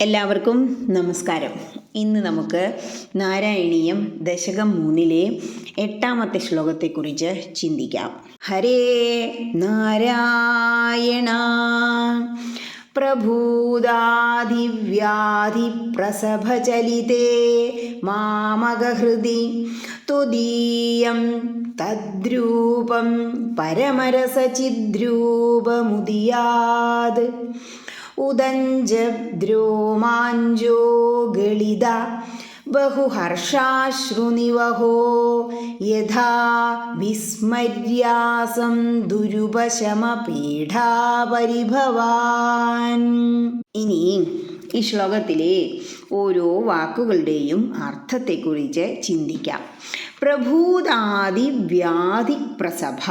എല്ലാവർക്കും നമസ്കാരം. ഇന്ന് നമുക്ക് നാരായണീയം ദശകം മൂന്നിലെ എട്ടാമത്തെ ശ്ലോകത്തെക്കുറിച്ച് ചിന്തിക്കാം. ഹരേ നാരായണ. പ്രഭൂതാദിവ്യാധിപ്രസഭചലിതേ മാമകഹൃതി തുദീയം തദ്രൂപം പരമരസചിദ്രൂപമുദിയാത്. ഉദഞ്ചദ്രോമാഞ്ചോ ഗളിത ബഹുഹർഷാശ്രുനിവഹോ യഥാ വിസ്മര്യാസം ദുരുപശമപീഠാപരിഭവാൻ. ഇനി ഈ ശ്ലോകത്തിലെ ഓരോ വാക്കുകളുടെയും അർത്ഥത്തെക്കുറിച്ച് ചിന്തിക്കാം. പ്രഭൂതാദി വ്യാധി പ്രസഭ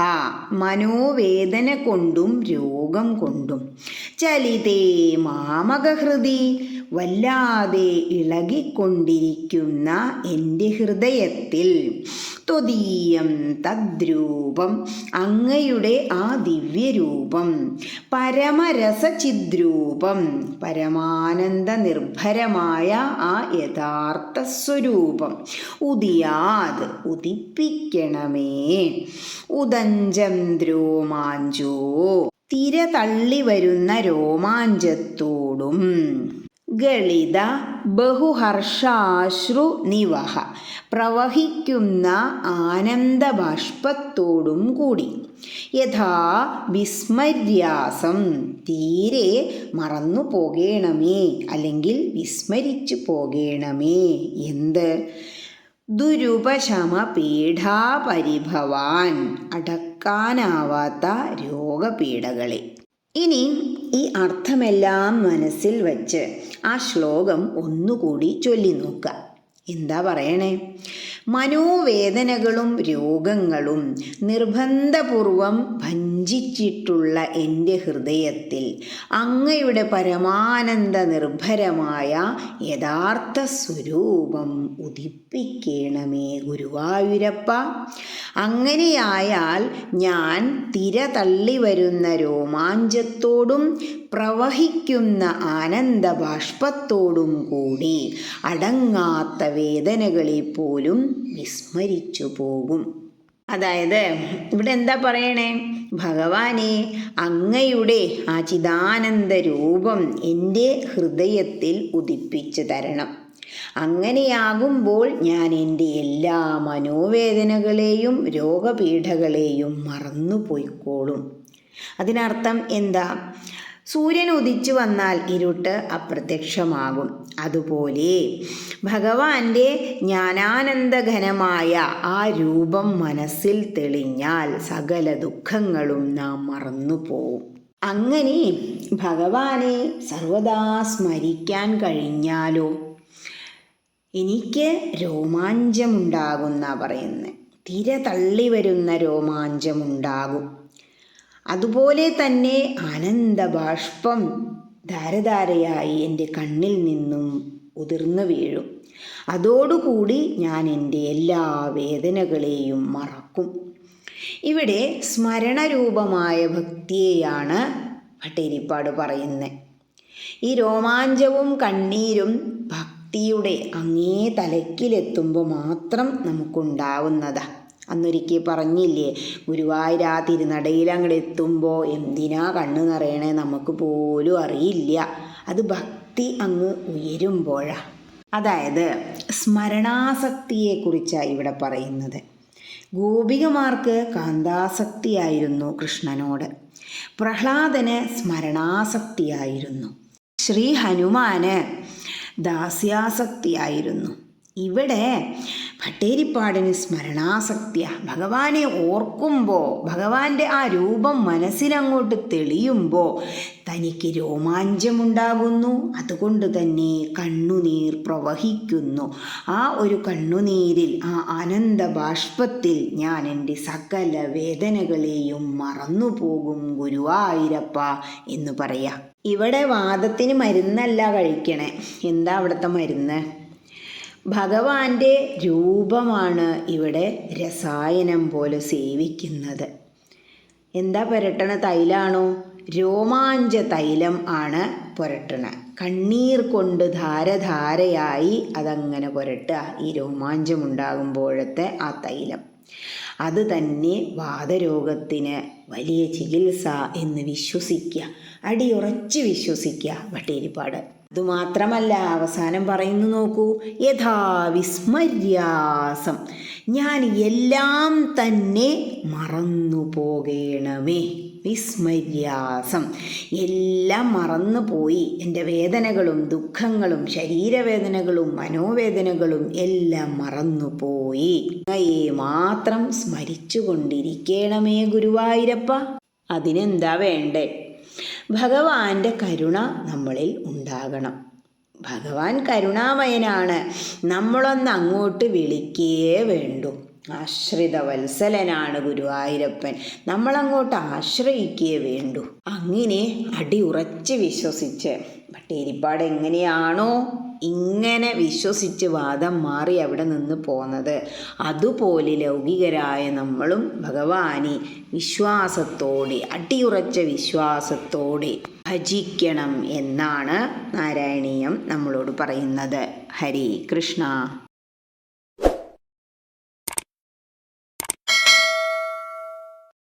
മനോവേദന കൊണ്ടും രോഗം കൊണ്ടും. ചലിതേ മാമകഹൃതി വല്ലാതെ ഇളകിക്കൊണ്ടിരിക്കുന്ന എന്റെ ഹൃദയത്തിൽ. ത്വദീയം തദ്രൂപം അങ്ങയുടെ ആ ദിവ്യരൂപം പരമരസചിദ്രൂപം പരമാനന്ദ നിർഭരമായ ആ യഥാർത്ഥ സ്വരൂപം ഉദിയാത് ഉദിപ്പിക്കണമേ. ഉദഞ്ചം ദ്രോമാഞ്ചോ തിര തള്ളി വരുന്ന രോമാഞ്ചത്തോടും. ഗളിത ബഹുഹർഷാശ്രു നിവഹ. പ്രവഹിക്കുന്ന ആനന്ദബാഷ്പത്തോടും കൂടി. യഥാ വിസ്മര്യാസം. തീരെ മറന്നു പോകേണമേ. അല്ലെങ്കിൽ വിസ്മരിച്ചു പോകേണമേ. എന്ത്? ദുരുപശമ പീഠാപരിഭവാൻ അടക്കാനാവാത്ത രോഗപീഠകളെ. ഇനി ഈ അർത്ഥമെല്ലാം മനസ്സിൽ വച്ച് ആ ശ്ലോകം ഒന്നുകൂടി ചൊല്ലി നോക്കുക. എന്താ പറയണേ? മനോവേദനകളും രോഗങ്ങളും നിർബന്ധപൂർവം ഭഞ്ചിച്ചിട്ടുള്ള എന്റെ ഹൃദയത്തിൽ അങ്ങയുടെ പരമാനന്ദ നിർഭരമായ യഥാർത്ഥ സ്വരൂപം ഉദിപ്പിക്കണമേ ഗുരുവായൂരപ്പ. അങ്ങനെയായാൽ ഞാൻ തിര തള്ളി വരുന്ന രോമാഞ്ചത്തോടും പ്രവഹിക്കുന്ന ആനന്ദബാഷ്പത്തോടും കൂടി അടങ്ങാത്ത വേദനകളെ പോലും വിസ്മരിച്ചു പോകും. അതായത് ഇവിടെ എന്താ പറയണേ? ഭഗവാനെ അങ്ങയുടെ ആ ചിദാനന്ദ രൂപം എന്റെ ഹൃദയത്തിൽ ഉദിപ്പിച്ചു തരണം. അങ്ങനെയാകുമ്പോൾ ഞാൻ എന്റെ എല്ലാ മനോവേദനകളെയും രോഗപീഠകളെയും മറന്നു പോയിക്കോളും അതിനർത്ഥം എന്താ? സൂര്യൻ ഉദിച്ചു വന്നാൽ ഇരുട്ട് അപ്രത്യക്ഷമാകും. അതുപോലെ ഭഗവാന്റെ ജ്ഞാനാനന്ദഘനമായ ആ രൂപം മനസ്സിൽ തെളിഞ്ഞാൽ സകല ദുഃഖങ്ങളും നാം മറന്നു പോവും അങ്ങനെ ഭഗവാനെ സർവദാ സ്മരിക്കാൻ കഴിഞ്ഞാലോ? എനിക്ക് രോമാഞ്ചമുണ്ടാകുന്ന പറയുന്നത് തിര തള്ളി വരുന്ന രോമാഞ്ചമുണ്ടാകും. അതുപോലെ തന്നെ ആനന്ദബാഷ്പം ധാരധാരയായി എന്റെ കണ്ണിൽ നിന്നും ഉതിർന്നു വീഴും. അതോടുകൂടി ഞാൻ എന്റെ എല്ലാ വേദനകളെയും മറക്കും. ഇവിടെ സ്മരണരൂപമായ ഭക്തിയെയാണ് ഭട്ടേരിപ്പാട് പറയുന്നത്. ഈ രോമാഞ്ചവും കണ്ണീരും ഭക്തിയുടെ അങ്ങേ തലക്കിലെത്തുമ്പോൾ മാത്രം നമുക്കുണ്ടാവുന്നതാണ് അന്നൊരിക്കൽ പറഞ്ഞില്ലേ ഗുരുവായൂർ ആ തിരുനടയിൽ അങ്ങോട്ട് എത്തുമ്പോൾ എന്തിനാ കണ്ണ് നിറയണേ നമുക്ക് പോലും അറിയില്ല. അത് ഭക്തി അങ്ങ് ഉയരുമ്പോഴാണ് അതായത് സ്മരണാസക്തിയെക്കുറിച്ചാണ് ഇവിടെ പറയുന്നത്. ഗോപികമാർക്ക് കാന്താസക്തിയായിരുന്നു കൃഷ്ണനോട്. പ്രഹ്ലാദന് സ്മരണാസക്തിയായിരുന്നു. ശ്രീ ഹനുമാന് ദാസ്യാസക്തിയായിരുന്നു. ഇവിടെ ഭട്ടേരിപ്പാടിന് സ്മരണാസക്തിയ. ഭഗവാനെ ഓർക്കുമ്പോൾ ഭഗവാന്റെ ആ രൂപം മനസ്സിലങ്ങോട്ട് തെളിയുമ്പോൾ തനിക്ക് രോമാഞ്ചമുണ്ടാകുന്നു. അതുകൊണ്ട് തന്നെ കണ്ണുനീർ പ്രവഹിക്കുന്നു. ആ ഒരു കണ്ണുനീരിൽ ആ ആനന്ദ ബാഷ്പത്തിൽ ഞാൻ എന്റെ സകല വേദനകളെയും മറന്നുപോകും ഗുരുവായൂരപ്പ എന്ന് പറയാം. ഇവിടെ വാദത്തിന് മരുന്നല്ല കഴിക്കണേ. എന്താ അവിടുത്തെ മരുന്ന്? ഭഗവാന്റെ രൂപമാണ് ഇവിടെ രസായനം പോലെ സേവിക്കുന്നത്. എന്താ പുരട്ടണ തൈലാണോ? രോമാഞ്ച തൈലം ആണ് പുരട്ടണ. കണ്ണീർ കൊണ്ട് ധാരധാരയായി അതങ്ങനെ പുരട്ടുക ഈ രോമാഞ്ചമുണ്ടാകുമ്പോഴത്തെ ആ തൈലം. അത് തന്നെ വാതരോഗത്തിന് വലിയ ചികിത്സ എന്ന് വിശ്വസിക്കുക അടിയുറച്ച് വിശ്വസിക്കുക വട്ടേരിപ്പാട്. അതുമാത്രമല്ല അവസാനം പറയുന്നു നോക്കൂ യഥാ വിസ്മര്യാസം ഞാൻ എല്ലാം തന്നെ മറന്നു പോകേണമേ വിസ്മര്യാസം. എല്ലാം മറന്നു പോയി എന്റെ വേദനകളും ദുഃഖങ്ങളും ശരീരവേദനകളും മനോവേദനകളും എല്ലാം മറന്നുപോയി. അങ്ങയെ മാത്രം സ്മരിച്ചു കൊണ്ടിരിക്കണമേ ഗുരുവായൂരപ്പ. അതിനെന്താ വേണ്ടേ? ഭഗവാന്റെ കരുണ നമ്മളിൽ ഉണ്ടാകണം. ഭഗവാൻ കരുണാമയനാണ്. നമ്മളൊന്ന് അങ്ങോട്ട് വിളിക്കേ വേണ്ടു. ആശ്രിത വത്സലനാണ് ഗുരുവായൂരപ്പൻ നമ്മളങ്ങോട്ട് ആശ്രയിക്കേ വേണ്ടു. അങ്ങനെ അടിയുറച്ച് വിശ്വസിച്ച്. പട്ടേരിപ്പാട് എങ്ങനെയാണോ ഇങ്ങനെ വിശ്വസിച്ച് വാദം മാറി അവിടെ നിന്ന് പോന്നത്. അതുപോലെ ലൗകികരായ നമ്മളും ഭഗവാനെ വിശ്വാസത്തോടെ അടിയുറച്ച വിശ്വാസത്തോടെ ഭജിക്കണം എന്നാണ് നാരായണീയം നമ്മളോട് പറയുന്നത്. ഹരി കൃഷ്ണ.